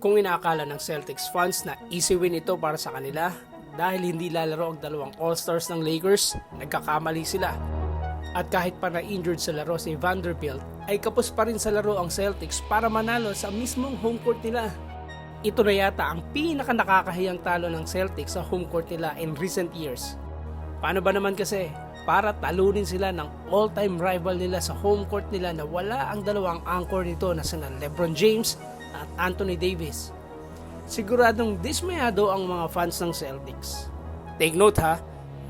Kung inaakala ng Celtics fans na easy win ito para sa kanila dahil hindi lalaro ang dalawang All-Stars ng Lakers, nagkakamali sila. At kahit pa na-injured sa laro si Vanderbilt, ay kapos pa rin sa laro ang Celtics para manalo sa mismong home court nila. Ito na yata ang pinaka nakakahiyang talo ng Celtics sa home court nila in recent years. Paano ba naman kasi? Para talunin sila ng all-time rival nila sa home court nila na wala ang dalawang anchor nito na sina Lebron James at Anthony Davis. Siguradong dismayado ang mga fans ng Celtics. Take note ha,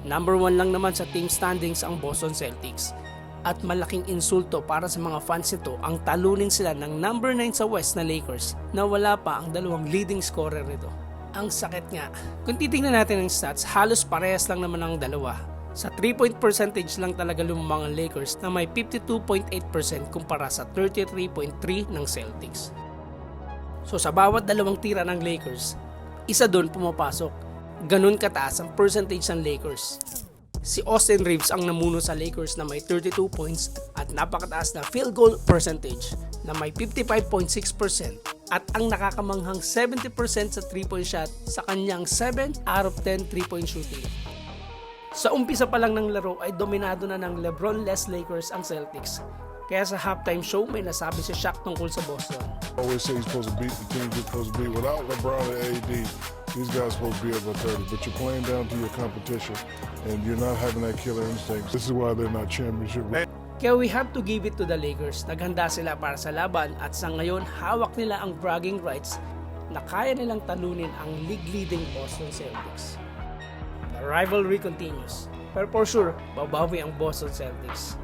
number one lang naman sa team standings ang Boston Celtics. At malaking insulto para sa mga fans nito ang talunin sila ng number 9 sa West na Lakers na wala pa ang dalawang leading scorer nito. Ang sakit nga. Kung titingnan natin ang stats, halos parehas lang naman ang dalawa. Sa 3-point percentage lang talaga lumamang ang Lakers na may 52.8% kumpara sa 33.3 ng Celtics. So sa bawat dalawang tira ng Lakers, isa doon pumapasok. Ganun kataas ang percentage ng Lakers. Si Austin Reeves ang namuno sa Lakers na may 32 points at napakataas na field goal percentage na may 55.6% at ang nakakamanghang 70% sa 3-point shot sa kanyang 7 out of 10 3-point shooting. Sa umpisa pa lang ng laro ay dominado na ng LeBron-less Lakers ang Celtics. Kaya sa halftime show may nasabi si Shaq tungkol sa Boston. always say he's supposed to beat the teams you're supposed to beat. Without LeBron and AD, these guys supposed to be above 30. But you're playing down to your competition, and you're not having that killer instinct. This is why they're not championship. Kaya we have to give it to the Lakers. Naghanda sila para sa laban at sa ngayon hawak nila ang bragging rights na kaya nilang talunin ang league-leading Boston Celtics. The rivalry continues. Pero for sure, babawi ang Boston Celtics.